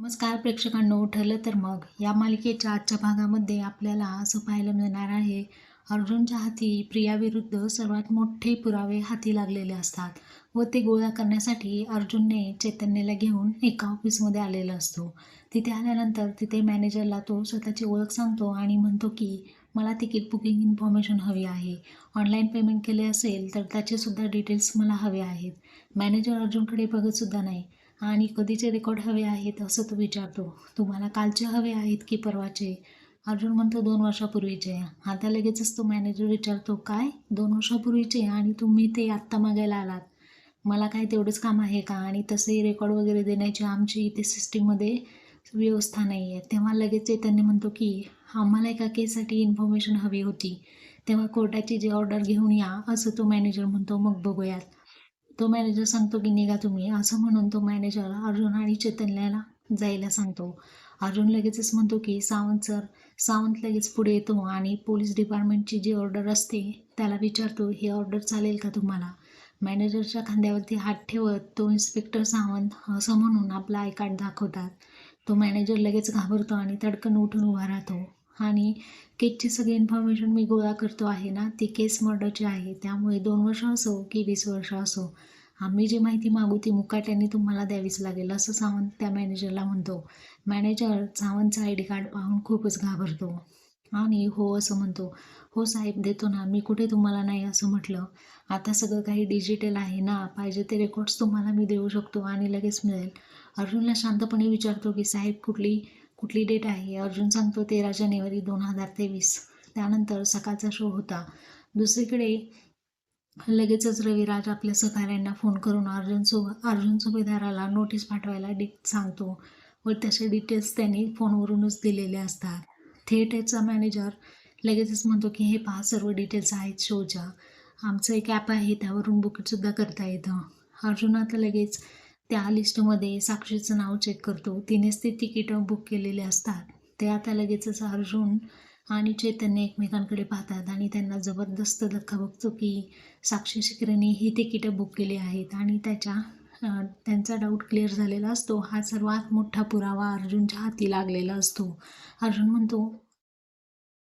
नमस्कार प्रेक्षकांनो ठरलं तर मग या मालिकेच्या आजच्या भागामध्ये आपल्याला असं पाहायला मिळणार आहे अर्जुनच्या हाती प्रियाविरुद्ध सर्वात मोठे पुरावे हाती लागलेले असतात व ते गोळा करण्यासाठी अर्जुनने चैतन्यला घेऊन एका ऑफिसमध्ये आलेला असतो. तिथे आल्यानंतर तिथे मॅनेजरला तो स्वतःची ओळख सांगतो आणि म्हणतो की मला तिकीट बुकिंग इन्फॉर्मेशन हवी आहे. ऑनलाईन पेमेंट केले असेल तर त्याचेसुद्धा डिटेल्स मला हवे आहेत. मॅनेजर अर्जुनकडे बघतसुद्धा नाही. आणि कधीचे रेकॉर्ड हवे आहेत असं तो विचारतो. तुम्हाला कालचे हवे आहेत की परवाचे? अर्जुन म्हणतो दोन वर्षापूर्वीचे. आता लगेचच तो मॅनेजर विचारतो काय? दोन वर्षापूर्वीचे? आणि तुम्ही ते आत्ता मागायला आलात. मला काय तेवढंच काम आहे का? आणि तसंही रेकॉर्ड वगैरे देण्याची आमची इथे सिस्टीममध्ये व्यवस्था नाही आहे तेव्हा लगेच चैतन्य म्हणतो की आम्हाला एका केससाठी इन्फॉर्मेशन हवी होती. तेव्हा कोर्टाची जी ऑर्डर घेऊन या असं तो मॅनेजर म्हणतो. मग बघूयात. तो मॅनेजर सांगतो की निघा तुम्ही. असं म्हणून तो मॅनेजर अर्जुन आणि चैतन्याला जायला सांगतो. अर्जुन लगेचच म्हणतो की सावंत सर सावंत लगेच पुढे येतो आणि पोलीस डिपार्टमेंटची जी ऑर्डर असते त्याला विचारतो ही ऑर्डर चालेल का तुम्हाला? मॅनेजरच्या खांद्यावरती हात ठेवत तो इन्स्पेक्टर सावंत असं म्हणून आपला आय कार्ड दाखवतात. तो मॅनेजर लगेच घाबरतो आणि तडकन उठून उभा राहतो. आणि केसची सगळी इन्फॉर्मेशन मी गोळा करतो आहे ना ती केस मर्डरची आहे. त्यामुळे दोन वर्ष असो की वीस वर्ष असो आम्ही जी माहिती मागू ती मुकाट्याने तुम्हाला द्यावीच लागेल असं सावंत त्या मॅनेजरला म्हणतो. मॅनेजर सावंतचा आय डी कार्ड पाहून खूपच घाबरतो. आणि हो असं म्हणतो हो साहेब देतो ना मी कुठे तुम्हाला नाही असं म्हटलं. आता सगळं काही डिजिटल आहे ना पाहिजे ते रेकॉर्ड्स तुम्हाला मी देऊ शकतो आणि लगेच मिळेल. अर्जुनला शांतपणे विचारतो की साहेब कुठली कुठली डेट आहे? अर्जुन सांगतो तेरा जानेवारी दोन हजार तेवीस. त्यानंतर सकाळचा शो होता. दुसरीकडे लगेचच रविराज आपल्या सहकाऱ्यांना फोन करून अर्जुन सु अर्जुन सुभेदाराला नोटीस पाठवायला डि सांगतो व त्याचे डिटेल्स त्यांनी फोनवरूनच दिलेले असतात. थिएटरचा मॅनेजर लगेचच म्हणतो की हे पहा सर्व डिटेल्स आहेत शोच्या आमचं एक ॲप आहे त्यावरून बुकिंगसुद्धा करता येतं. अर्जुन आता लगेच त्या लिस्टमध्ये साक्षीचं नाव चेक करतो. तिनेच ते तिकीटं बुक केलेले असतात. ते आता लगेचच अर्जुन आणि चैतन्य एकमेकांकडे पाहतात आणि त्यांना जबरदस्त धक्का बघतो की साक्षी शिकरेने ही तिकीटं बुक केली आहेत आणि त्याच्या त्यांचा डाऊट क्लिअर झालेला असतो. हा सर्वात मोठा पुरावा अर्जुनच्या हाती लागलेला असतो. अर्जुन म्हणतो